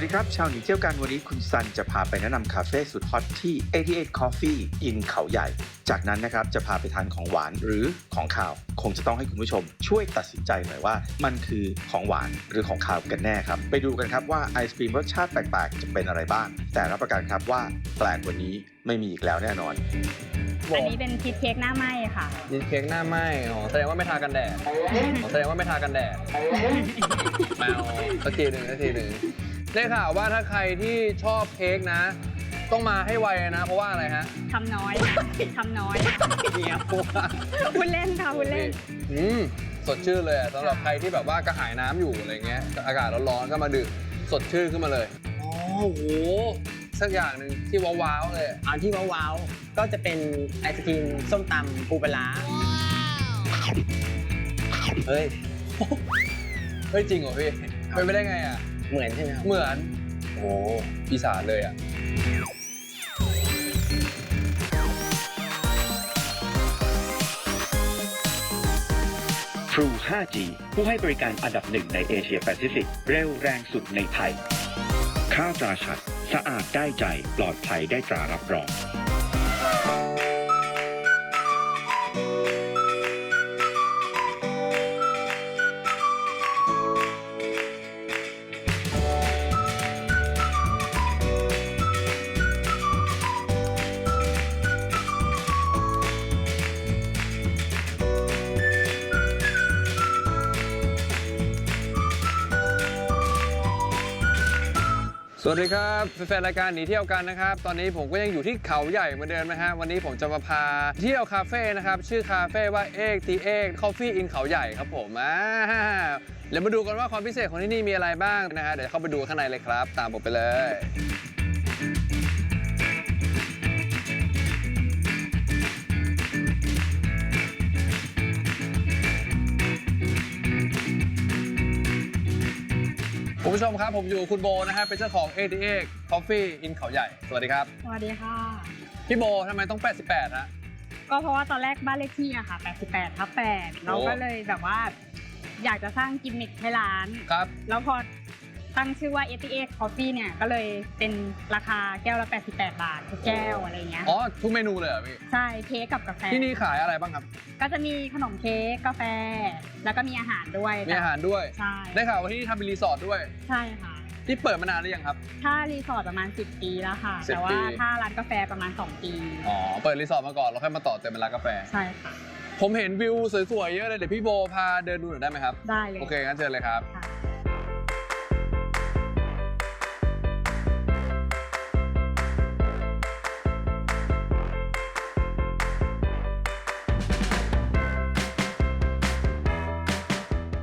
วัสดีครับ ชาวหนีเที่ยวกันวันนี้คุณซันจะพาไปแนะนำคาเฟ่สุดฮอตที่ 88 Coffee in เขาใหญ่ จากนั้นนะครับจะพาไปทานของหวานหรือของข้าว คงจะต้องให้คุณผู้ชมช่วยตัดสินใจหน่อยว่า มันคือของหวานหรือของข้าวกันแน่ครับ ไปดูกันครับว่าไอศครีมรสชาติแปลกๆ จะเป็นอะไรบ้าง แต่รับประกันครับว่าแปลกกว่านี้ไม่มีอีกแล้วแน่นอนอันนี้เป็นชีสเค้กหน้าไหม้ค่ะยีนเค้กหน้าไหม้อ๋อแสดงว่าไม่ทากันแดดอ๋อแสดงว่าไม่ทากันแดดแมวสักทีหนึ่งสักทีหนึ่ง ได้ข่าวว่าถ้าใครที่ชอบเค้กนะ ต้องมาให้ไวนะ เพราะว่าอะไรฮะทำน้อย ทำน้อยเนี่ยเพราะว่าพูดเล่นค่ะพูดเล่น อืมสดชื่นเลยอะสำหรับใครที่แบบว่ากระหายน้ำอยู่อะไรเงี้ย อากาศร้อนๆก็มาดื่มสดชื่นขึ้นมาเลยอ๋อโหสักอย่างหนึ่งที่ว้าวๆเลยเอาที่ว้าวๆก็จะเป็นไอศครีมส้มตำปูปลาร้าเฮ้ยเฮ้ยจริงเหรอพี่เป็นไปได้ไงอะ เหมือนใช่ไหมครับ เหมือน โอ้อีสานเลยอะ True 5G ผู้ให้บริการอันดับหนึ่งในเอเชียแปซิฟิก เร็วแรงสุดในไทย ข้าวตราชัด สะอาดได้ใจ ปลอดภัยได้ตรารับรอง วัสดีครับแฟนรายการหนีเที่ยวกันนะครับ ตอนนี้ผมก็ยังอยู่ที่เขาใหญ่เหมือนเดิมนะฮะวันนี้ผมจะมาพาเที่ยวคาเฟ่นะครับชื่อคาเฟ่ว่าเอกตีเอกคอฟฟี่อินเขาใหญ่ครับผมอ่าเดี๋ยวมาดูกันว่าความพิเศษของที่นี่มีอะไรบ้างนะฮะเดี๋ยวเข้าไปดูข้างในเลยครับ ตามผมไปเลย ผู้ชมครับผมอยู่กับคุณโบนะฮะเป็นเจ้าของ88 Coffee in เขาใหญ่ สวัสดีครับ สวัสดีค่ะ พี่โบทำไมต้อง 88ฮะ ก็เพราะว่าตอนแรกบ้านเลขที่อะค่ะ 88ทับ8เราก็เลยแบบว่า อยากจะสร้างกิมมิคให้ร้าน ครับ แล้วพอ ตั้งชื่อว่า 88 Coffee เนี่ยก็เลยเป็นราคาแก้วละ 88 บาททุกแก้วอะไรเงี้ยอ๋อทุกเมนูเลยเหรอพี่ ใช่เค้กกับกาแฟที่นี่ขายอะไรบ้างครับ ก็จะมีขนมเค้กกาแฟ แล้วก็มีอาหารด้วยมีอาหารด้วย ใช่ได้ข่าวว่าที่นี่ทำเป็นรีสอร์ทด้วย ใช่ค่ะที่เปิดมานานหรือยังครับ ถ้ารีสอร์ทประมาณ 10 ปีแล้วค่ะ10แต่ว่าปีถ้าร้านกาแฟประมาณ 2 ปี อ๋อ เปิดรีสอร์ทมาก่อนแล้วค่อยมาต่อเต็มเป็นร้านกาแฟ ใช่ค่ะ ผมเห็นวิวสวยๆเยอะเลย เดี๋ยวพี่โบพาเดินดูหน่อยได้ไหมครับ ได้เลย โอเคงั้นเชิญเลยครับ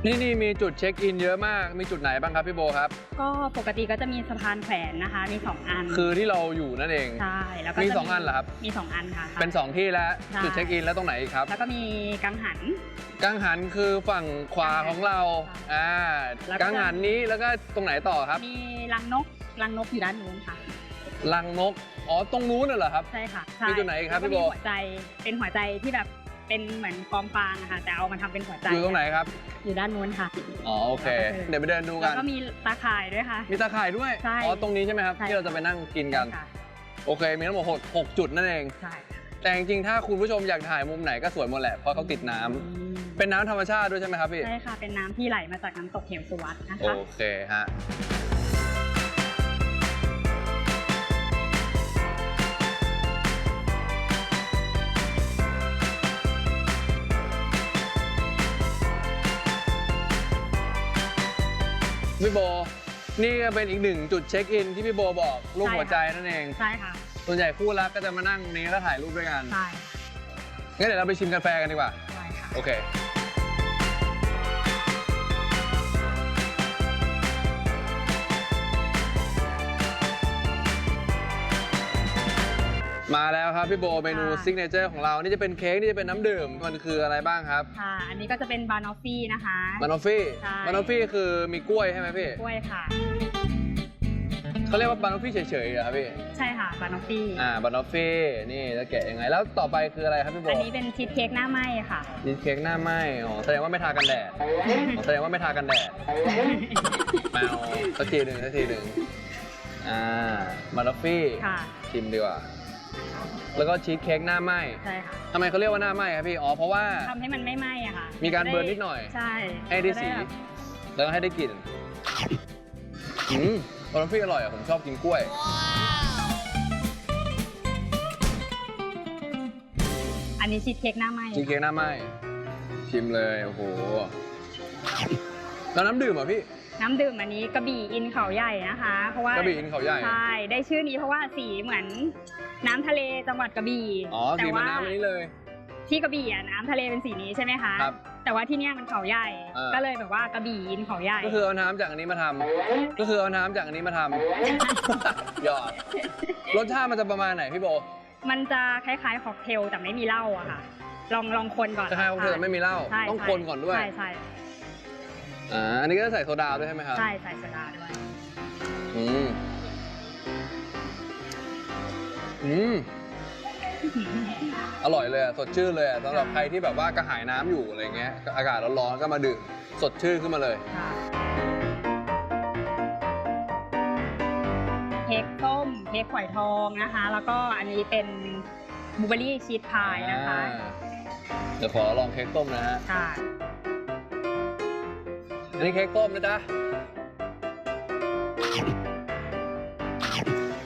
ที่นี่มีจุดเช็คอินเยอะมาก มีจุดไหนบ้างครับพี่โบครับ ก็ปกติก็จะมีสะพานแขวนนะคะ มี 2 อัน คือที่เราอยู่นั่นเอง ใช่ แล้วก็มีจะสองอันเหรอครับ มี 2 อันค่ะ เป็น 2 ที่แล้ว ใช่ จุดเช็คอินแล้วตรงไหนอีกครับ แล้วก็มีกังหัน กังหันคือฝั่งขวาของเรา ใช่อ่า แล้วก็ กังหันนี้แล้วก็ตรงไหนต่อครับ มีรังนกรังนกอยู่ด้านนู้นค่ะ ลังนก อ๋อ ตรงนู้นน่ะเหรอครับ ใช่ค่ะมีตัวไหนอีกครับแล้วพี่โบ มีหัวใจเป็นหัวใจที่แบบ เป็นเหมือนกองฟางอะค่ะ แต่เอามาทำเป็นหัวใจอยู่ตรงไหนครับ อยู่ด้านนู้นค่ะ อ๋อโอเค เดี๋ยวไปเดินดูแล้กัวนก็มีตาข่ายด้วยค่ะ มีตาข่ายด้วย ใช่อ๋อตรงนี้ใช่ไหมครับใช่ ที่เราจะไปนั่งกินกัน ค่ะโอเค มีทั้งหมดหกหกจุดนั่นเอง ใช่แต่จริงๆ ถ้าคุณผู้ชมอยากถ่ายมุมไหนก็สวยหมดแหละ เพราะเขาติดน้ำเป็นน้ำธรรมชาติด้วยใช่ไหมครับพี่ ใช่ค่ะ เป็นน้ำที่ไหลมาจากน้ำตกเหวสุวัสดนะโอคะเคฮะ พี่โบ นี่ก็เป็นอีกหนึ่งจุดเช็คอินที่พี่โบบอกรูปใช่ค่ะหัวใจนั่นเอง ใช่ค่ะ ส่วนใหญ่คู่รักก็จะมานั่งนี้แล้วถ่ายรูปด้วยกัน ใช่ งั้นเดี๋ยวเราไปชิมกาแฟกันดีกว่า ใช่ค่ะ โอเค มาแล้วครับพี่โบเมนูซิกเนเจอร์ของเรา นี่จะเป็นเค้กนี่จะเป็นน้ำดื่ม มันคืออะไรบ้างครับ ค่ะ อันนี้ก็จะเป็นบานอฟฟี่นะคะบานอฟฟี่ใช่บานอฟฟี่คือมีกล้วยใช่ไหมพี่ กล้วยค่ะ เขาเรียกว่าบานอฟฟี่เฉยๆเหรอครับพี่ ใช่ค่ะบานอฟฟี่ อ่า บานอฟฟี่ นี่จะแกะยังไง แล้วต่อไปคืออะไรครับพี่โบ อันนี้เป็นชีสเค้กหน้าไหม้ค่ะ ชีสเค้กหน้าไหมอ๋อ แสดงว่าไม่ทากันแดดอ๋อแสดงว่าไม่ทากันแดดมาเอาสักทีหนึ่งสักทีหนึ่งอ่า บานอฟฟี่ ค่ะชิมดีกว่า แล้วก็ชีสเค้กหน้าไหมใช่ค่ะทำไมเขาเรียกว่าหน้าไหมครับพี่อ๋อเพราะว่า ทำให้มันไม่ไหม้อะค่ะมีการเบิร์นนิดหน่อย ใช่ให้ได้สีจะแบบแล้วก็ให้ได้กลิ่นอืมบานอฟฟี่อร่อยอะผมชอบกินกล้วย อันนี้ชีสเค้กหน้าไหม้ชีสเค้กหน้าไหมชิมเลยโอ้โหแล้วน้ำดื่มอะพี่ น้ำดื่มอันนี้กระบี่อินเขาใหญ่นะคะ เพราะว่ากระบี่อินเขาใหญ่ ใช่ได้ชื่อนี้เพราะว่าสีเหมือน น้ำทะเลจังหวัดกระบี่อ๋อแต่สีมันว่าน้ำอันนี้เลย ที่กระบี่อะน้ำทะเลเป็นสีนี้ใช่ไหมคะครับแต่ว่าที่เนี้ยมันเขาใหญ่ อ่า ก็เลยแบบว่ากระบี่อินเขาใหญ่ก็คือเอาน้ำจากอันนี้มาทำก็คือเอาน้ำจากอันนี้มาทำ หยอดรสชาติมันจะประมาณไหนพี่โบมันจะคล้ายๆค็อกเทลแต่ไม่มีเหล้าอะค่ะ ลองลองคนก่อนจะให้เขาเธอไม่มีเหล้าใช่ต้องใช่คนก่อนด้วยใช่ใช่อ่าอันนี้ก็จะใส่โซดาด้วยใช่ไหมครับใช่ใส่โซดาด้วยอืม อืม อร่อยเลยอะสดชื่นเลยอะสำหรับใครที่แบบว่ากระหายน้ำอยู่อะไรเงี้ยอากาศร้อนๆก็มาดื่มสดชื่นขึ้นมาเลย ค่ะเค้กส้มเค้กฝอยทองนะคะ แล้วก็อันนี้เป็นบลูเบอรี่ชีสพายนะคะ อ่าเดี๋ยวขอลองเค้กต้มนะฮะ ค่ะ อันนี้เค้กต้มนะจ๊ะ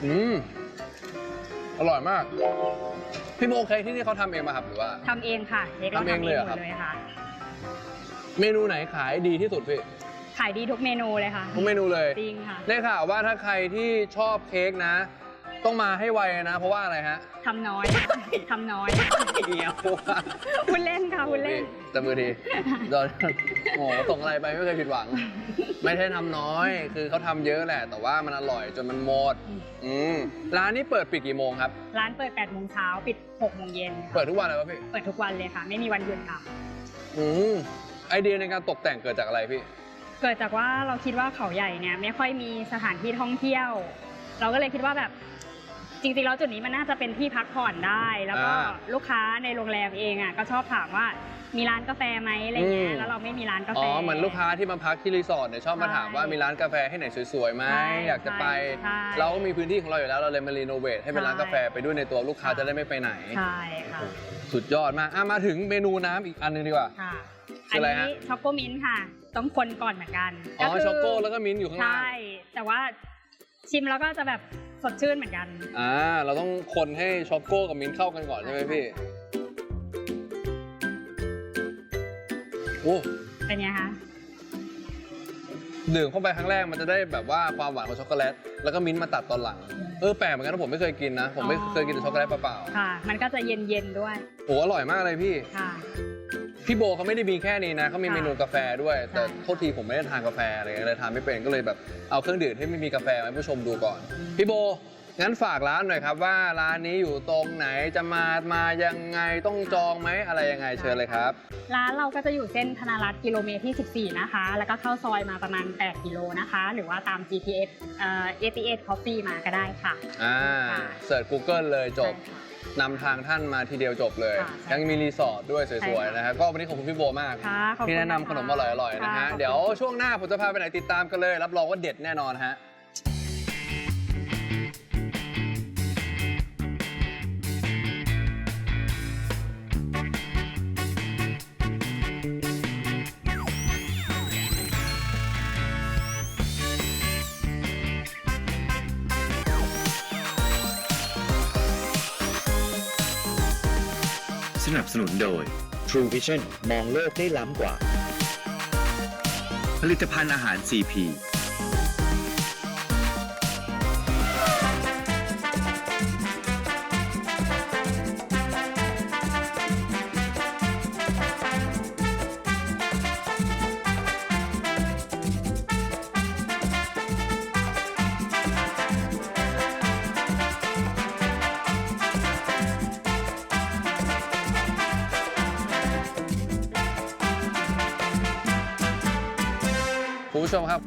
อืม อร่อยมาก พี่โบเค้กที่นี่เขาทำเองมาครับหรือว่า ทำเองค่ะเค้กเราทำเองทำเลเอยงเหรอหมครับ ดเลยค่ะ เมนูไหนขายดีที่สุดพี่ขายดีทุกเมนูเลยค่ะทุกเมนูเลย จริงค่ะ ได้ข่าวว่าถ้าใครที่ชอบเค้กนะ ต้องมาให้ไวนะ เพราะว่าอะไรฮะทำน้อย ทำน้อยเดียวว่าคุณเล่นค่ะคุณเล่น จับมือดีโดนโอ้โหส่งอะไรไปไม่เคยผิดหวัง ไม่ใช่ทำน้อย คือเขาทำเยอะแหละ แต่ว่ามันอร่อยจนมันหมด อืมอืมร้านนี้เปิดปิดกี่โมงครับ ร้านเปิด8โมงเช้าปิด6โมงเย็นค่ะเปิดทุกวันเลยวะพี่ เปิดทุกวันเลยค่ะ ไม่มีวันหยุดค่ะ อืมไอเดียในการตกแต่งเกิดจากอะไรพี่ เกิดจากว่าเราคิดว่าเขาใหญ่เนี่ยไม่ค่อยมีสถานที่ท่องเที่ยว เราก็เลยคิดว่าแบบ จริงๆแล้วจุดนี้มันน่าจะเป็นที่พักผ่อนได้ แล้วก็อ่าลูกค้าในโรงแรมเองอะก็ชอบถามว่ามีร้านกาแฟไหมอะไรเงี้อืยม แล้วเราไม่มีร้านกาอ๋แฟ อเหมือนลูกค้าที่มาพักที่รีสอร์ทเนี่ยชอบมาถามว่าใช่มีร้านกาแฟให้ไหนสวยๆไหมใช่อยากจะไป ใช่เราก็มีพื้นที่ของเราอยู่แล้วเราเลยมารีโนเวทให้เป็นใช่ร้านกาแฟไปด้วยในตัวลูกค้าค่ะจะได้ไม่ไปไหน ใช่ค่ะสุดยอดมากอะมาถึงเมนูน้ำอีกอันหนึงดีกว่า ค่ะ คืออะไรฮะ นี้ช็อกโกมินท์ค่ะ ต้องคนก่อนเหมือนกันอ๋อคืช็อกโกแล้วก็มิ้นท์อยู่ข้างล่าง ใช่ แต่ว่า ชิมแล้วก็จะแบบสดชื่นเหมือนกัน อ่า เราต้องคนให้ช็อกโกกับมิ้นท์เข้ากันก่อนใช่ไหมพี่ โอ้เป็นไงคะ ดื่มเข้าไปครั้งแรกมันจะได้แบบว่าความหวานของช็อกโกแลต แล้วก็มิ้นท์มาตัดตอนหลัง เออแปลกเหมือนกันนะผมไม่เคยกินนะ ผมไม่อ๋อ เคยกินแต่ช็อกโกแลตเปล่าค่ะ มันก็จะเย็นๆด้วย ๆโอ้อร่อยมากเลยพี่ ค่ะ พี่โบเขาไม่ได้มีแค่นี้นะเขามีค่ะเมนูกาแฟด้วย แต่ใช่โทษทีผมไม่ได้ทานกาแฟอะไรเลยทานไม่เป็นก็เลยแบบเอาเครื่องดื่มที่ไม่มีกาแฟมาให้ผู้ชมดูก่อน พี่โบงั้นฝากร้านหน่อยครับว่าร้านนี้อยู่ตรงไหนจะมามายังไงต้องจองไหมอะไรยังไงเชิญเลยครับ ร้านเราก็จะอยู่เส้นธนารัตน์กิโลเมตรที่ 14 นะคะ แล้วก็เข้าซอยมาประมาณ 8 กิโลนะคะ หรือว่าตาม GPS เอ่อ88 Coffee มาก็ได้ค่ะอ่าค่ะเสิร์ช Google เลยจบใช่ค่ะ นำทางท่านมาทีเดียวจบเลย ค่ะใช่ยังมีรีสอร์ทด้วยสใช่วยๆค่ะนะครับก็วันนี้ขอบคุณพี่โบมาก ค่ะขอบคุณที่แนะนำขนมอนะคะร่อยๆนะฮะค่ะขอบคุณ เดี๋ยวช่วงหน้าผมจะพาไปไหนติดตามกันเลย รับรองว่าเด็ดแน่นอนฮะ สนับสนุนโดย True Vision มองโลกได้ล้ำกว่า ผลิตภัณฑ์อาหาร CP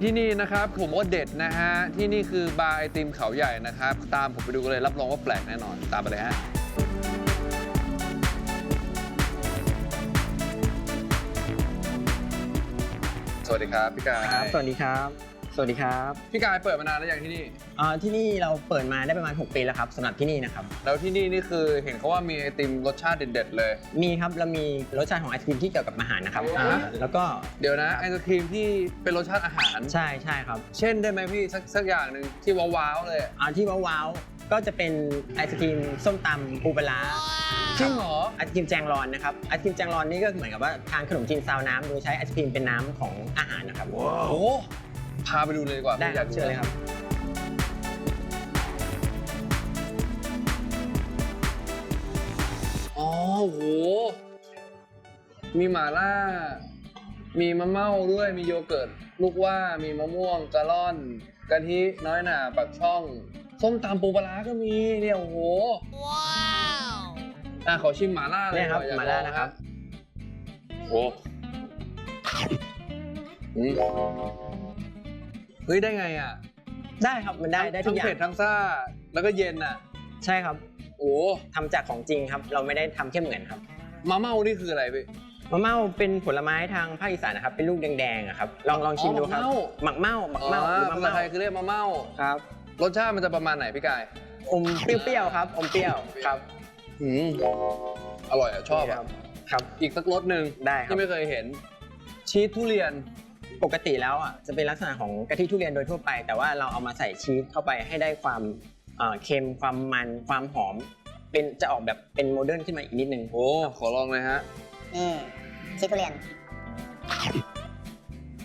ที่นี่นะครับผมว่าเด็ดนะฮะ ที่นี่คือบาร์ไอติมเขาใหญ่นะครับ ตามผมไปดูกันเลยรับรองว่าแปลกแน่นอน ตามไปเลยฮะสวัสดีครับพี่กาย ครับ สวัสดีครับ สวัสดีครับพี่กายเปิดมานานแล้วอย่างที่นี่อ่าที่นี่เราเปิดมาได้ประมาณ 6 ปีแล้วครับสำหรับที่นี่นะครับ แล้วที่นี่นี่คือเห็นเขาว่ามีไอติมรสชาติเด็ดๆเลย มีครับเรามีรสชาติของไอศครีมที่เกี่ยวกับอาหารนะครับอ่า อ่าแล้วก็เดี๋ยวนะไอศครีมที่เป็นรสชาติอาหาร ใช่ใช่ครับเช่นได้ไหมพี่สักสักอย่างหนึ่งที่ว้าวๆเลยอ่าที่ว้าวๆก็จะเป็นไอศครีมส้มตำปูปลาร้าจริงเหรอไอศครีมแจงรอนนะครับไอศครีมแจงรอนนี่ก็เหมือนกับว่าทานขนมจีนซาวน้ำโดยใช้ไอศครีมเป็นน้ำของอาหารนะครับ โอ้โห พาไปดูเลยดีกว่าได้ครับผมเชิญเลยครับ อ๋อโห มีหม่าล่า มีมะเม่าด้วย มีโยเกิร์ต ลูกว่า มีมะม่วงกะล่อนกะทิน้อยหน่าปักช่อง ส้มตำปูปลาร้าก็มีเนี่ยโอ้โห ว้าวอะขอชิมหม่าล่าเลยเนี่ยครับอยกหม่าล่าลองนะครับ โอ้อืม เฮ้ยได้ไงอะได้ครับมันได้ได้ทุทั้กงอย่างเผ็ดทั้งซ่าแล้วก็เย็นอะ ใช่ครับโอ้ทำจากของจริงครับ เราไม่ได้ทำแค่เหมือนครับมะเม่านี่คืออะไรพี่มะเม่าเป็นผลไม้ทางภาคอีสานนะครับ เป็นลูกแดงๆอะครับลองลองชิมดูครับอ๋อหมักเม่าหมักเม่าอ๋อหรือมะภาษาเม่าไทยคือเรียกมะเม่าครับรสชาติมันจะประมาณไหนพี่กายอมเปรี้ยวๆครับอมเปรี้ยวครับอืมอร่อยอะชอบคอะรับครับ อีกสักรสหนึ่งได้ครับที่ไม่เคยเห็นชีสทุเรียน ปกติแล้วอะจะเป็นลักษณะของกะทิทุเรียนโดยทั่วไป แต่ว่าเราเอามาใส่ชีสเข้าไปให้ได้ความเอ่อเค็มความมันความหอม เป็นจะออกแบบเป็นโมเดิร์นขึ้นมาอีกนิดนึง โอ้ ขอลองเลยฮะ นี่ชิทุเรียน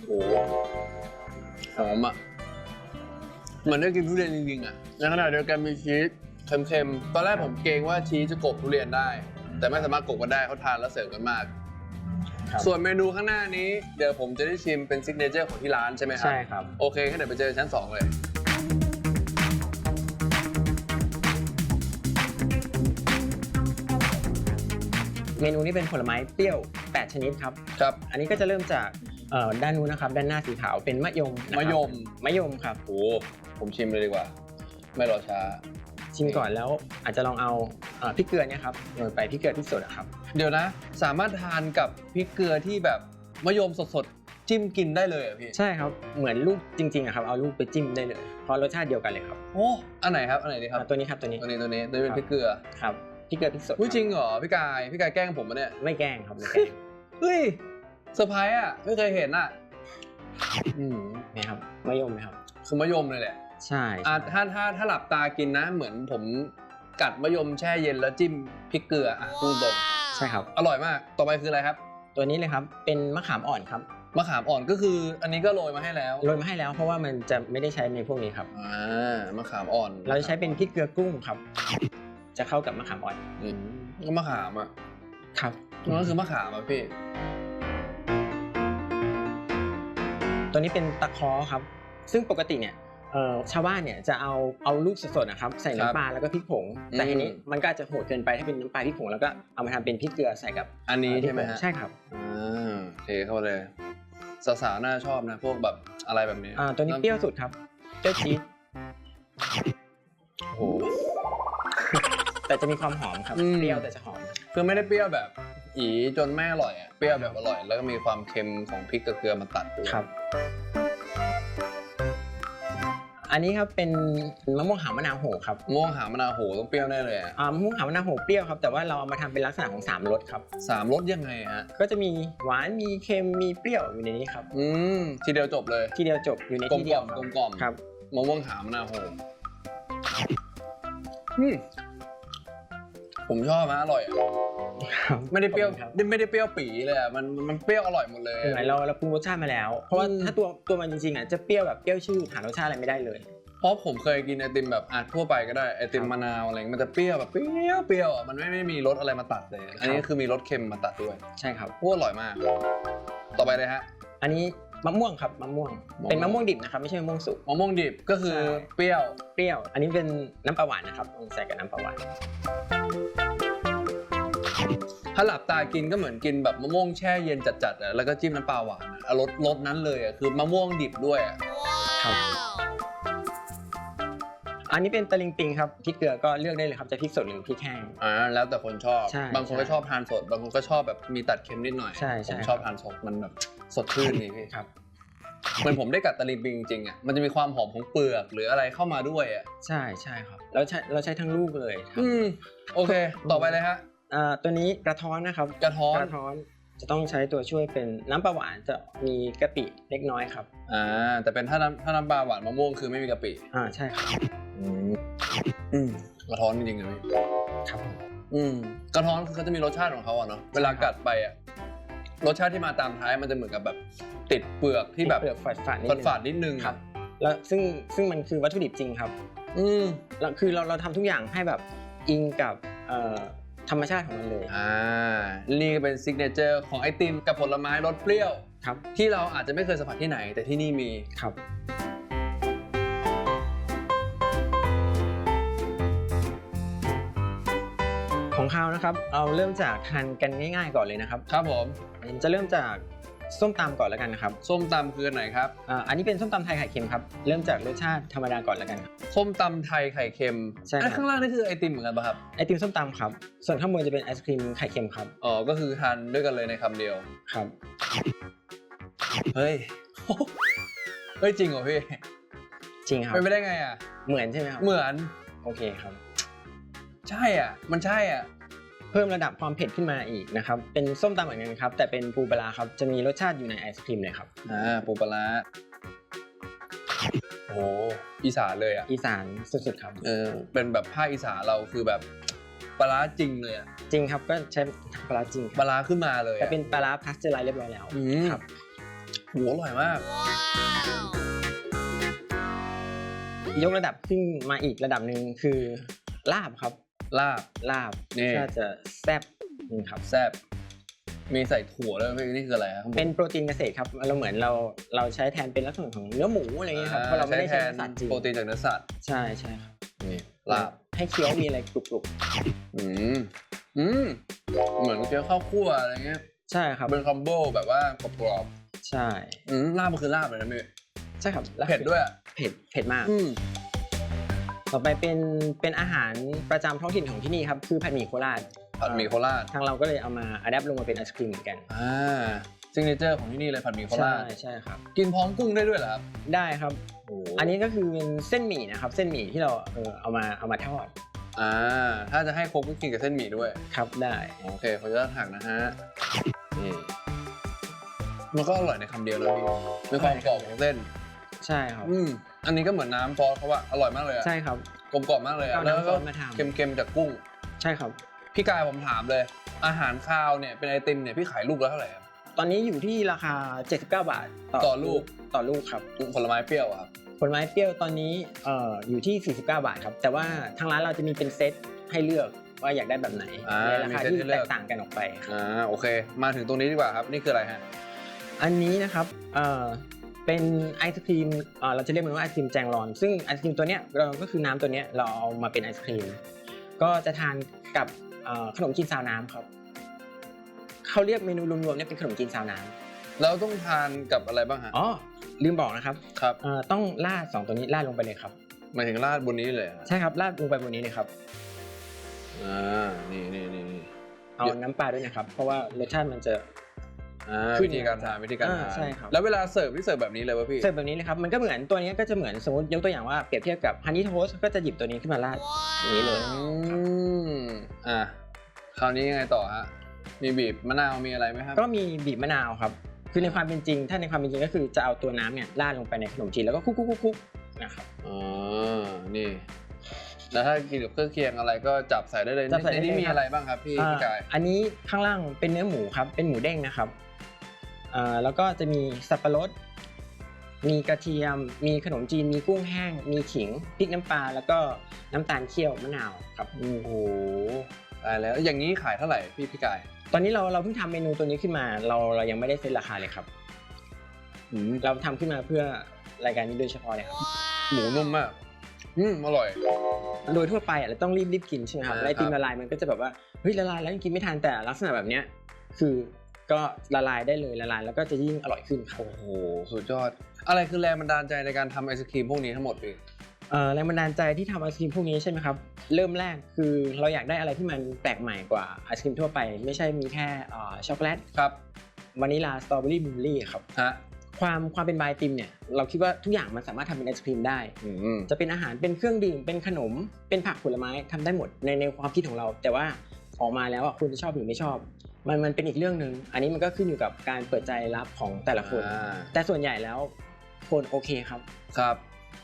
โอ้หอมอะเหมือนได้กินทุเรียนจริงๆอะในขณะเดียวกันมีชีสเค็มๆ ตอนแรกผมเกรงว่าชีสจะกลบทุเรียนได้ แต่ไม่สามารถกลบกันได้เขาทานแล้วเสริมกันมาก ครับส่วนเมนูข้างหน้านี้ เดี๋ยวผมจะได้ชิมเป็นซิกเนเจอร์ของที่ร้านใช่ไหมครับใช่ครับ โอเคงั้นเดี๋ยวไปเจอชั้น 2 เลย เมนูนี้เป็นผลไม้เปรี้ยว 8 ชนิดครับ ครับ อันนี้ก็จะเริ่มจากเอ่อด้านนู้นนะครับ ด้านหน้าสีขาวเป็นมะยมนะครับมะยม มะยมครับ โอ้ผมชิมเลยดีกว่า ไม่รอช้า ชิมก่อนแล้วอาจจะลองเอาเอ่อพริกเกลือเนี่ยครับโรยไปพริกเกลือพริกสดอะครับ เดี๋ยวนะ สามารถทานกับพริกเกลือที่แบบมะยมสดๆ จิ้มกินได้เลยเหรอะพี่ ใช่ครับเหมือนลูกจริงๆอะครับเอาลูกไปจิ้มได้เลยเพราะรสชาติเดียวกันเลยครับโอ้ อันไหนครับ อันไหนดีครับ อะตัวนี้ครับตัวนี้ตัวนี้ตัวนี้ตัวนี้เป็นพริกเกลือครับพริกเกลือพริกสดอุ้ยคบจริงเหรอพี่กาย พี่กายแกล้งผมปะเนี่ย ไม่แกล้งครับไม่แกล้งเฮ้ยเซอร์ไพรส์อะ ไม่เคยเห็นอะอืมนี่ครับมะยมไหมครับ คือมะยมเลยแหละ ใช่อะถ้าถ้าถ้าหลับตากินนะ เหมือนผมกัดมะยมแช่เย็นแล้วจิ้มพริกเกลืออะพูดตรงใช่ครับ อร่อยมาก ต่อไปคืออะไรครับ ตัวนี้เลยครับเป็นมะขามอ่อนครับมะขามอ่อนก็คือ อันนี้ก็โรยมาให้แล้วโรยมาให้แล้วเพราะว่ามันจะไม่ได้ใช้ในพวกนี้ครับอ่ามะขามอ่อนเราจะใช้เป็นพริกเกลือกุ้งครับ จะเข้ากับมะขามอ่อนอืมก็มะขามอะครับมันก็คือมะขามอะพี่ตัวนี้เป็นตะเคอครับ ซึ่งปกติเนี่ยเอ่อ ชาวบ้านเนี่ยจะเอาเอาลูกสดๆนะครับใส่ครับน้ำปลาแล้วก็พริกผงแต่อืมทีนี้มันก็อาจจะโหดเกินไปถ้าเป็นน้ำปลาพริกผงแล้วก็เอามาทำเป็นพริกเกลือใส่กับอันนี้เอ่อพริใช่กไหมผงฮะใช่ครับอ่าเทเข้าไปเลยสาวๆน่าชอบนะพวกแบบอะไรแบบนี้อ่าตัวนี้เปรี้ยวสุดครับเปรี้ยวจี๊ดโอ้โหแต่จะมีความหอมครับอืมเปรี้ยวแต่จะหอมคือไม่ได้เปรี้ยวแบบ อีจนไม่อร่อยอะเปรี้ยวแบบอร่อย แล้วก็มีความเค็มของพริกกับเกลือมาตัดด้วยครับ อันนี้ครับเป็นมะม่วงหาวมะนาวโหครับม่วงหามะนาวโหต้องเปรี้ยวแน่เลยอะอ่ามะม่วงหาวมะนาวโหเปรี้ยวครับแต่ว่าเราเอามาทำเป็นลักษณะของสามรสครับ สามรสยังไงฮะ ก็จะมีหวานมีเค็มมีเปรี้ยวอยู่ในนี้ครับ อืม ทีเดียวจบเลยทีเดียวจบอยู่ในกลมที่กเดีล่ยอวมครับกลมกล่อมครับ มะม่วงหามะนาวโหอืมผมชอบนะอร่อยอะ ไม่ได้เปรี้ยวครับ ไม่ได้เปรี้ยวปีเลยอะมันมันเปรี้ยวอร่อยหมดเลยเหมือนเราเราปรุงรสชาติมาแล้ว เพราะว่าอืม ถ้าตัวตัวมันจริงๆอะจะเปรี้ยวแบบเปรี้ยวชืดหารสชาติอะไรไม่ได้เลย เพราะผมเคยกินไอติมแบบอะทั่วไปก็ได้ไอติมมะนาวอะไรเงี้ยมันจะเปรี้ยวแบบเปรี้ยวเปรี้ยวอะมันไม่ไม่มีรสอะไรมาตัดเลย อันนี้คือมีรสเค็มมาตัดด้วยใช่ครับ โคตรอร่อยมาก ต่อไปเลยฮะ อันนี้มะม่วงครับมะม่วง มะม่วง เป็นมะม่วงดิบนะครับไม่ใช่มะม่วงสุก มะม่วงดิบก็คือใช่ เปรี้ยว เปรี้ยว อันนี้เป็นน้ำปลาหวานนะครับลงใส่กับน้ำปลาหวาน ถ้าหลับตากินก็เหมือนกินแบบมะม่วงแช่เย็นจัดๆอะแล้วก็จิ้มน้ำปลาหวานอะรสรสนั้นเลยอะคือมะม่วงดิบด้วยอะ ครับ อันนี้เป็นตะลิงปิงครับพริกเกลือก็เลือกได้เลยครับจะพริกสดหรือพริกแห้ง อ่าแล้วแต่คนชอบ ใช่บางคนก็ใช่ชอบทานสด บางคนก็ชอบแบบมีตัดเค็มนิดหน่อย ใช่ใช่ผมชอบทานสด มันแบบสดชื่นนี่พี่ครับ เหมือนผมได้กัดตะลิงปิงจริงๆอะ มันจะมีความหอมของเปลือกหรืออะไรเข้ามาด้วยอะ ใช่ใช่ครับเราใช้เราใช้ทั้งลูกเลยครับ อืม โอเค ต่อไปเลยฮะ อ่าตัวนี้กระท้อนนะครับกระท้อน กระท้อนจะต้องใช้ตัวช่วยเป็นน้ำปลาหวานจะมีกะปิเล็กน้อยครับอ่าแต่เป็นถ้าน้ำถ้าน้ำปลาหวานมะม่วงคือไม่มีกะปิอ่าใช่ครับอืมอืมกระท้อนจริงๆเลยพี่ครับผมอืมกระท้อนคือเขาจะมีรสชาติของเขาอะเนาะเวลากัดไปอะรสชาติที่มาตามท้ายมันจะเหมือนกับแบบ ติดเปลือกที่แบบเปลือกฝาดฝาดๆนิดฝาดนึงฝาดๆนิดนึงครับ แล้วซึ่งซึ่งมันคือวัตถุดิบจริงครับ อืมเราคือเราเราทำทุกอย่างให้แบบอิงกับเอ่อ ธรรมชาติของมันเลย อ่านี่ก็เป็นซิกเนเจอร์ของไอติมกับผลไม้รสเปรี้ยว ครับ ที่เราอาจจะไม่เคยสัมผัสที่ไหน แต่ที่นี่มีครับ ของข้าวนะครับเอาเริ่มจากทานกันง่าย ๆ ก่อนเลยนะครับ ครับผมผมจะเริ่มจาก ส้มตำก่อนแล้วกันนะครับ ส้มตำคืออันไหนครับ อ่าอันนี้เป็นส้มตำไทยไข่เค็มครับ เริ่มจากรสชาติธรรมดาก่อนแล้วกันครับ ส้มตำไทยไข่เค็มใช่ครับ อันข้างล่างนี่คือไอติมเหมือนกันปะครับ ไอติมส้มตำครับ ส่วนข้างบนจะเป็นไอศครีมไข่เค็มครับ อ๋อ ก็คือทานด้วยกันเลยในคำเดียว ครับ เฮ้ย เฮ้ยจริงเหรอพี่จริงครับ เป็นไปได้ไงอะ เหมือนใช่ไหมครับ เหมือน โอเคครับ ใช่อะ มันใช่อะ เพิ่มระดับความเผ็ดขึ้นมาอีกนะครับ เป็นส้มตำเหมือนกันครับ แต่เป็นปูปลาร้าครับ จะมีรสชาติอยู่ในไอศครีมเลยครับ อ่าปูปลาร้าโอ้โหอีสานเลยอะ อีสานสุดๆครับ เออ เป็นแบบภาคอีสานเราคือแบบปลาร้าจริงเลยอะจริงครับก็ใช้ปลาร้าจริงคปรับลาร้าขึ้นมาเลยแต่อะเป็นปลาร้าพาสเจอร์ไลซ์เรียบร้อยแล้วอืมครับ โหัวอร่อยมาก ยกระดับขึ้นมาอีกระดับหนึ่งคือลาบครับ ลาบ ลาบนี่ก็จะแซ่บนี่ครับ แซ่บมีใส่ถั่วด้วยพี่นี่คืออะไรครับข้างบ เป็นโปรตีนเกษตรครับเราเหมือนเราเราใช้แทนเป็นลักษณะของเนื้อหมูอะไรอย่างเงี้ยครับเพราะเราไม่ได้ใช้แทเนื้อสัตว์จริงโปรตีนจากเนื้อสัตว์ใช่ใช่ครับนี่ลาบให้เคี้ยวมีอะไรกรุบอืมอืมเหมือนเกี๊ยวข้าวคั่วอะไรเงี้ยๆใช่ครับเป็นคอมโบแบบว่ากรอบใช่ๆอืมลาบมันคือลาบเลยนะพี่ใช่ครับแลเผ็ดด้วยอะเผ็ดเผ็ดมาก อืม ต่อไปเป็นเป็นอาหารประจำท้องถิ่นของที่นี่ครับ คือผัดหมี่โคราชผัดหมี่โคราชทางเราก็เลยเอามาอัดแอปลงมาเป็นไอศครีมเหมือนกันอ่าซิงเกิลเจอร์ของที่นี่เลยผัดหมี่โคใช่ราชใช่ครับ กินพร้อมกุ้งได้ด้วยเหรอครับได้ครับโอ้อันนี้ก็คือเป็นเส้นหมี่นะครับ เส้นหมี่ที่เราเออเอามาเอามาทอดอ่าถ้าจะให้ครบก็กินกับเส้นหมี่ด้วย ครับได้โอเคเขาจะหักนะฮะนี่มันก็อร่อยในคำเดียวนะพี่มีความกรอบของเส้น ใช่ครับ อืม อันนี้ก็เหมือนน้ำซอสเขาอะอร่อยมากเลยอะใช่ครับ กลมกล่อมมากเลยอะเอาแล้วน้ำซก็อสมาทำ เค็มๆจากกุ้ง ใช่ครับ พี่กายผมถามเลย อาหารคาวเนี่ยเป็นไอติมเนี่ยพี่ขายลูกละเท่าไหร่ครับ ตอนนี้อยู่ที่ราคา 79 บาทต่อลูก ต่อลูกครับผลไม้เปรี้ยวอะครับผลไม้เปรี้ยวตอนนี้เอ่ออยู่ที่ 49 บาทครับ แต่ว่าทางร้านเราจะมีเป็นเซตให้เลือกว่าอยากได้แบบไหนอ่าในราคามีเซตที่ให้เลืแตอก กต่างกันออกไปครับอ่าโอเค มาถึงตรงนี้ดีกว่าครับ นี่คืออะไรฮะ อันนี้นะครับเอ่อ เป็นไอศครีมเอ่อเราจะเรียกมันว่าไอศครีมแจงรอน ซึ่งไอศครีมตัวเนี้ยเราก็คือน้ำตัวเนี้ยเราเอามาเป็นไอศครีม ก็จะทานกับเอ่อขนมจีนซาวน้ำครับเขาเรียกเมนูรวมๆเนี่ยเป็นขนมจีนซาวน้แล้วต้องทานกับอะไรบ้างฮะำอ๋อ ลืมบอกนะครับ ครับเอ่อต้องราดสองตัวนี้ราดลงไปเลยครับหมายถึงราดบนนี้เลยเหรอฮะใช่ครับราดลงไปบนนี้เลยครับ อ่านี่นี่นี่นี่เอาน้ำปลาด้วยนะครับ เพราะว่ารสชาติมันจะ อ่าขึ้วินธีการทานวิธีการอ่าทานใช่ครับแล้วเวลาเสิร์ฟที่เสิร์ฟแบบนี้เลยวะพี่เสิร์ฟแบบนี้เลยครับมันก็เหมือนตัวนี้ก็จะเหมือนสมมติยกตัวอย่างว่าเปรียบเทียบกับฮันนี่โทสก็จะหยิบตัวนี้ขึ้นมาราดอย่างนี้เลยอืมอะคราวนี้ยังไงต่อฮะมีบีบมะนาวมีอะไรไหมครับก็มีบีบมะนาวครับ คือในความเป็นจริง ถ้าในความเป็นจริงก็คือจะเอาตัวน้ำเนี่ยราดลงไปในขนมจีนแล้วก็คลุกๆๆๆนะครับอ๋อนี่แล้วถ้ากินกับเครื่องเคียงอะไรก็จับใส่ได้เลยจับใส่ได้ในนี้เลยมีครับอะไรบ้างครับพี่พี่กายอ่าอันนี้ข้างล่างเป็นเนื้อหมูครับ เป็นหมูเด้งนะครับอ่า แล้วก็จะมีสับปะรด มีกระเทียม มีขนมจีน มีกุ้งแห้ง มีขิง พริกน้ำปลา แล้วก็น้ำตาลเคี่ยวมะนาวครับ โอ้โหตายแล้ว อย่างนี้ขายเท่าไหร่พี่พี่กาย ตอนนี้เราเราเพิ่งทำเมนูตัวนี้ขึ้นมา เราเรายังไม่ได้เซ็นราคาเลยครับอืมเราทำขึ้นมาเพื่อรายการนี้โดยเฉพาะเลยครับ หมูนุ่มมาก อืม อร่อย โดยทั่วไปอะเราต้องรีบรีบกินใช่ไหมครับอ่าไอติมครับละลายมันก็จะแบบว่า เฮ้ยละลายแล้วยังกินไม่ทันแต่ลักษณะแบบเนี้ยคือ ก็ละลายได้เลยละลายแล้วก็จะยิ่งอร่อยขึ้นครับ โอ้โห สุดยอด อะไรคือแรงบันดาลใจในการทำไอศครีมพวกนี้ทั้งหมดพี่ เอ่อแรงบันดาลใจที่ทำไอศครีมพวกนี้ใช่ไหมครับ เริ่มแรกคือเราอยากได้อะไรที่มันแปลกใหม่กว่าไอศครีมทั่วไป ไม่ใช่มีแค่เอ่อช็อกโกแลตครับวานิลาสตรอเบอรี่บลูเบอรี่ครับฮะความความเป็นไบติมเนี่ยเราคิดว่าทุกอย่างมันสามารถทำเป็นไอศครีมได้ อืม จะเป็นอาหารเป็นเครื่องดื่มเป็นขนมเป็นผักผลไม้ทำได้หมดในในความคิดของเรา แต่ว่าออกมาแล้วอะคุณจะชอบหรือไม่ชอบ มันมันเป็นอีกเรื่องหนึ่งอันนี้มันก็ขึ้นอยู่กับการเปิดใจรับของแต่ละคน อ่าแต่ส่วนใหญ่แล้วคนโอเคครับ ครับ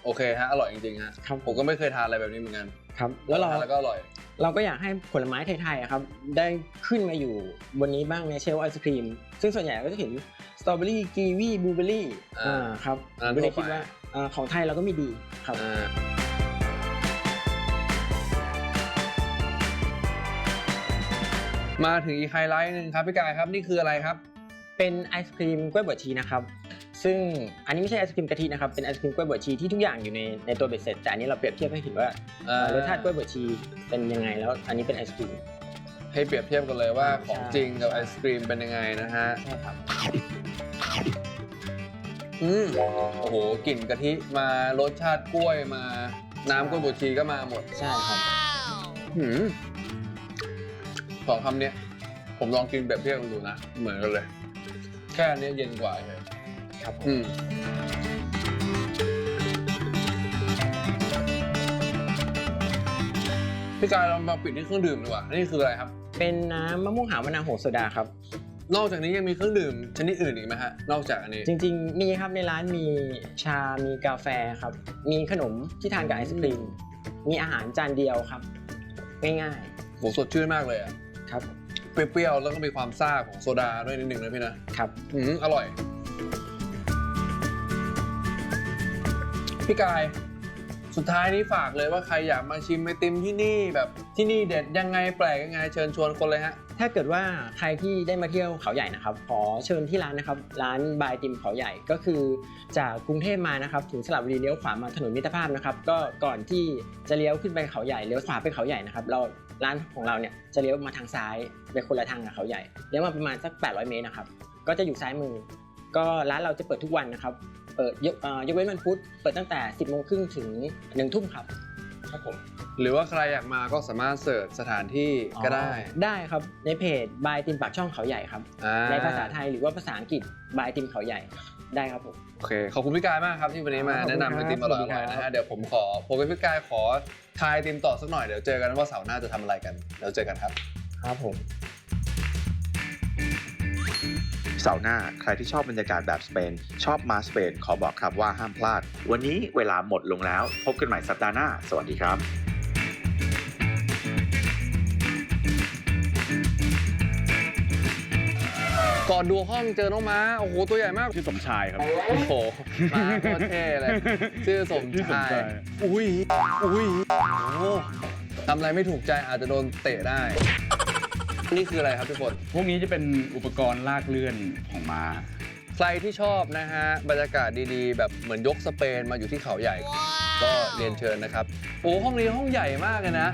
โอเคฮะ อร่อยจริงๆฮะ ครับผมก็ไม่เคยทานอะไรแบบนี้เหมือนกันครับ แล้วเราทานแล้วก็อร่อย เราก็อยากให้ผลไม้ไทยๆอะครับได้ขึ้นมาอยู่บนนี้บ้างในเชลฟ์ไอศครีม ซึ่งส่วนใหญ่ก็จะเห็นสตรอเบอรี่กีวีบลูเบอรี่อ่าอ่าครับอันนั้นก็เลยทั่วไป คิดว่าอ่าของไทยเราก็มีดีครับ อ่า มาถึงอีกไฮไลท์หนึ่งครับพี่กายครับนี่คืออะไรครับ เป็นไอศครีมกล้วยบวชชีนะครับ ซึ่งอันนี้ไม่ใช่ไอศครีมกะทินะครับ เป็นไอศครีมกล้วยบวชชีที่ทุกอย่างอยู่ในในตัวเบ็ดเสร็จ แต่อันนี้เราเปรียบเทียบให้เห็นว่าอ่ารสชาติกล้วยบวชชีเป็นยังไงแล้ว อันนี้เป็นไอศครีม ให้เปรียบเทียบกันเลยว่าของใช่จริงกับไอศครีมเป็นยังไงนะฮะใช่ครับ อืมโอ้โหกลิ่นกะทิมารสชาติกล้วยมา น้ำกล้วยบวชชีก็มาหมดใช่ครับ หืม สองคำเนี้ย ผมลองกินแบบเทียบกันดูนะ เหมือนกันเลย แค่อันเนี้ยเย็นกว่าเลยครับผมอืมพี่กายเรามาปิดที่เครื่องดื่มดีกว่า นี่คืออะไรครับ เป็นน้ำมะม่วงหาวมะนาวโหโซดาครับ นอกจากนี้ยังมีเครื่องดื่มชนิดอื่นอีกไหมฮะ นอกจากอันนี้ จริงๆ มีครับในร้านมีชา มีกาแฟครับ มีขนมที่ทานกับไอศครีม มีอาหารจานเดียวครับ ง่ายโหสดชื่นมากเลยอะๆ ครับ เปรี้ยวๆ แล้วก็มีความซ่าของโซดาด้วยนิดนึงนะพี่นะ ครับ อืมอร่อย พี่กาย สุดท้ายนี้ฝากเลยว่าใครอยากมาชิมไอติมที่นี่แบบที่นี่เด็ดยังไงแปลกยังไงเชิญชวนคนเลยฮะ ถ้าเกิดว่าใครที่ได้มาเที่ยวเขาใหญ่นะครับ ขอเชิญที่ร้านนะครับ ร้านบายติมเขาใหญ่ก็คือ จากกรุงเทพมานะครับถึงสระบุรีเลี้ยวขวามาถนนมิตรภาพนะครับ ก็ก่อนที่จะเลี้ยวขึ้นไปเขาใหญ่เลี้ยวขวาไปเขาใหญ่นะครับเราร้านของเราเนี่ยจะเลี้ยวมาทางซ้ายไปคนละทางกับเขาใหญ่เลี้ยวมาประมาณสัก 800 เมตรนะครับก็จะอยู่ซ้ายมือ ก็ร้านเราจะเปิดทุกวันนะครับ เปิดยกเอ่อยกเว้นวันพุธเปิดตั้งแต่ 10โมงครึ่งถึง1ทุ่มครับครับผมหรือว่าใครอยากมาก็สามารถเสิร์ชสถานที่ก็ได้ได้ครับในเพจบายติมปากช่องเขาใหญ่ครับ อ่ในภาษาไทยหรือว่าภาษาอังกฤษบายติมเขาใหญ่ได้ครับผม โอเคขอบคุณพี่กายมากครับที่วันนี้มาขอบคุณแนะนำไอติมอร่อยครับๆนะฮะเดี๋ยวผมขอผมกับพี่กายขอทายไอติมต่อสักหน่อยเดี๋ยวเจอกันว่าเสาร์หน้าจะทำอะไรกันเดี๋ยวเจอกันครับ ครับผม เสาร์หน้า ใครที่ชอบบรรยากาศแบบสเปน ชอบมาสเปน ขอบอกครับว่าห้ามพลาด วันนี้เวลาหมดลงแล้ว พบกันใหม่สัปดาห์หน้า สวัสดีครับก่อนดูห้องเจอน้องม้า โอ้โห ตัวใหญ่มาก ชื่อสมชายครับ โอ้โหมาโคตรเท่เลย ชื่อสมชื่อสมชายชาย อุ้ย อุ้ย โอ้โหทำอะไรไม่ถูกใจอาจจะโดนเตะได้ นี่คืออะไรครับพี่ฝนพวกนี้จะเป็นอุปกรณ์ลากเลื่อนของม้า ใครที่ชอบนะฮะ บรรยากาศดีๆ แบบเหมือนยกสเปนมาอยู่ที่เขาใหญ่ ก็เรียนเชิญนะครับ โอ้ห้องนี้ห้องใหญ่มากเลยนะ